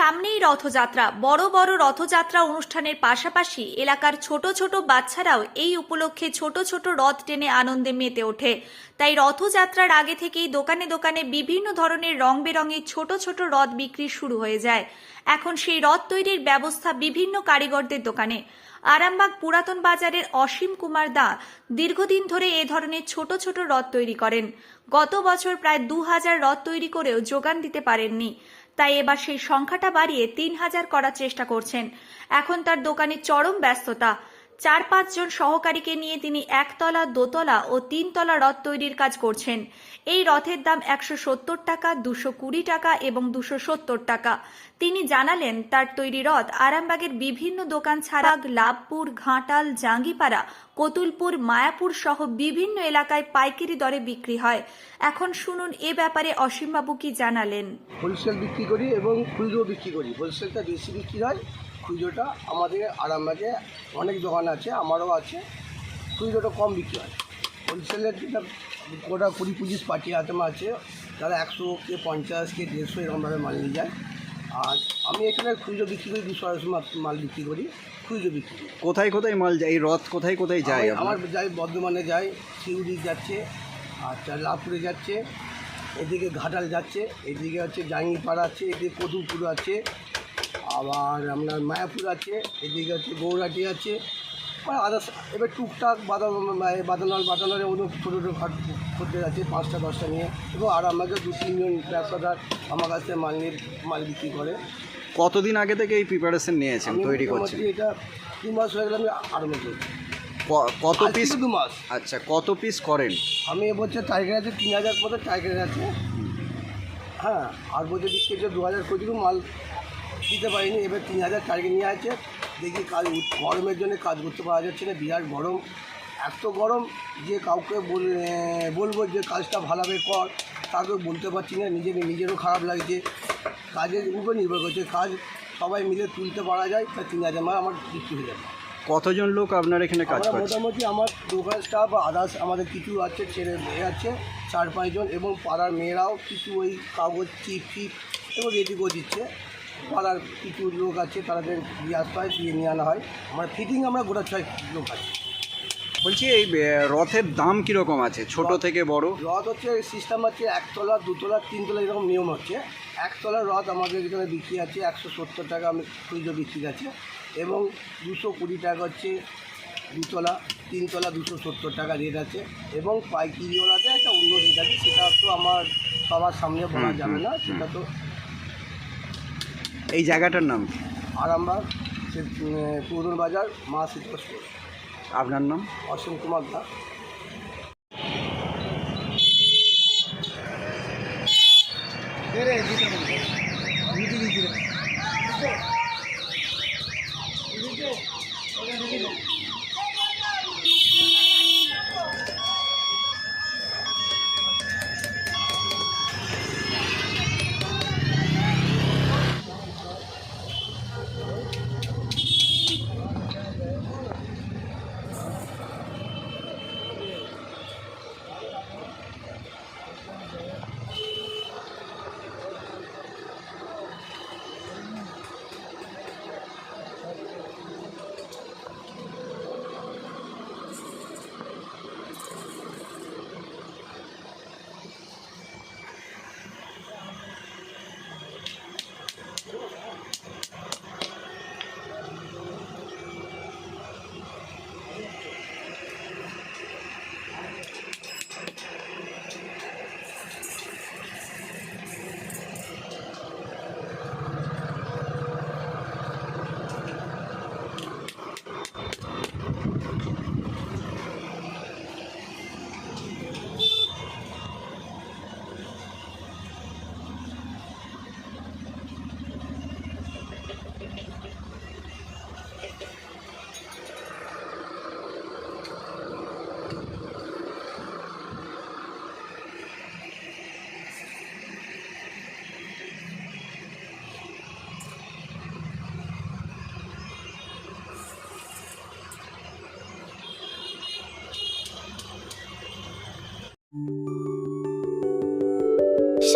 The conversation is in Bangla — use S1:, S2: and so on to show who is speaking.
S1: সামনেই রথযাত্রা, বড় বড় রথযাত্রা অনুষ্ঠানের পাশাপাশি এলাকার ছোট ছোট বাচ্চারাও এই উপলক্ষে ছোট ছোট রথ টেনে আনন্দে মেতে ওঠে। তাই রথযাত্রার আগে থেকেই দোকানে দোকানে বিভিন্ন ধরনের রং বেরঙের ছোট ছোট রথ বিক্রি শুরু হয়ে যায়। এখন সেই রথ তৈরির ব্যবস্থা বিভিন্ন কারিগরদের দোকানে। আরামবাগ পুরাতন বাজারের অসীম কুমার দা দীর্ঘদিন ধরে এ ধরনের ছোট ছোট রথ তৈরি করেন। গত বছর প্রায় দু হাজার রথ তৈরি করেও যোগান দিতে পারেননি। তাই এবার সেই সংখ্যাটা বাড়িয়ে তিন হাজার করার চেষ্টা করছেন। এখন তার দোকানে চরম ব্যস্ততা। চার পাঁচজন সহকারীকে নিয়ে তিনি একতলা, দোতলা ও তিনতলা রথ তৈরির কাজ করছেন। এই রথের দাম একশো সত্তর টাকা, দুশো কুড়ি টাকা এবং দুশো সত্তর টাকা। তিনি জানালেন, তার তৈরি রথ আরামবাগের বিভিন্ন দোকান ছাড়া লাভপুর, ঘাটাল, জাঙ্গিপাড়া, কতুলপুর, মায়াপুর সহ বিভিন্ন এলাকায় পাইকারি দরে বিক্রি হয়। এখন শুনুন এ ব্যাপারে অসীমবাবু কি জানালেন।
S2: হোলসেল বিক্রি করি এবং খুচরো বিক্রি করি। হোলসেলটা বেশি বিক্রি হয়। খুচরোটা আমাদের আরামবাগে অনেক দোকান আছে আমারও আছে। খুচরোটা কম বিক্রি হয়। হোলসেলের যেটা ওটা কুড়ি পঁচিশ পার্টি আইটেম আছে তারা একশো কে পঞ্চাশ কে দেড়শো এরকমভাবে মাল নিয়ে যায়। আর আমি এখানে খুচরো বিক্রি করি দুশো আড়াইশো মাল বিক্রি করি খুচরো বিক্রি করি।
S3: কোথায় কোথায় মাল যায়? এই রথ কোথায় কোথায় যায়
S2: আমার যাই বর্ধমানে যাই শিউড়ি যাচ্ছে আচ্ছা লাভপুরে যাচ্ছে এদিকে ঘাটাল যাচ্ছে এদিকে হচ্ছে জাঙ্গিপাড়া আছে এদিকে কদুমপুর আছে আবার আপনার মায়াপুর আছে এদিকে আছে গৌরাটি আছে। আদার্স এবার টুকটাক বাদাম বাদানাল বাদানালের মতো ছোটো ছোটো খাট খদ্দের আছে পাঁচটা দশটা নিয়ে। এবং আর আমাকে দু তিনজন ব্যবসাদার আমার কাছে মাল নিয়ে মাল বিক্রি করে।
S3: কতদিন আগে থেকে এই প্রিপারেশন নিয়েছেন তৈরি করছেন?
S2: এটা দু মাস হয়ে গেলে আমি আরম্ভ করছি
S3: কত পিস
S2: দু মাস।
S3: আচ্ছা কত পিস করেন?
S2: আমি এবছর টাইগার আছে তিন হাজার মতো টাইগার আছে। হ্যাঁ আর বছর দু হাজার কোটি মাল। দিতে পারিনি। এবার তিন হাজার টার্গেট নিয়ে আছে দেখি কাজ গরমের জন্য কাজ করতে পারা যাচ্ছে না। বিরাট গরম। এত গরম যে কাউকে বল- বলব যে কাজটা ভালোভাবে কর। তাকে বলতে পারছি না। নিজের নিজেরও খারাপ লাগছে। কাজের উপর নির্ভর করছে। কাজ সবাই মিলে তুলতে পারা যায়। তা তিন হাজার মাল আমার বিক্রি হয়ে যাবে।
S3: কতজন লোক আপনার এখানে কাজ করছে?
S2: মোটামুটি আমার দোকান স্টাফ বা আদার্স আমাদের কিছু আছে ছেলে মেয়ে আছে চার পাঁচজন এবং পাড়ার মেয়েরাও কিছু ওই কাগজ চিপ ফিপ এবং রেডি করে দিচ্ছে। পাড়ার কিছু লোক আছে তাদের দিয়ে আসতে হয় দিয়ে নিয়ে আনা হয়। আমরা ফিটিং আমরা গোটা ছয় লোক আছে।
S3: বলছি এই রথের দাম কীরকম আছে? ছোট থেকে বড়?
S2: রথ হচ্ছে সিস্টেম আছে একতলা দুতলা তিনতলা এরকম নিয়ম হচ্ছে। একতলার রথ আমাদের এখানে বিক্রি আছে একশো সত্তর টাকা আমি খুচরো বিক্রি আছে। এবং দুশো কুড়ি টাকা হচ্ছে দুতলা তিনতলা দুশো সত্তর টাকা রেট আছে। এবং পাইকিরিওয়ালাতে একটা অন্য রেট আছে সেটা তো আমার সবার সামনে বলা যাবে না সেটা তো
S3: এই জায়গাটার নাম?
S2: কি আরামবাগ পুরন বাজার মা শীতোষপুর
S3: আপনার নাম?
S2: অসীম কুমার দাস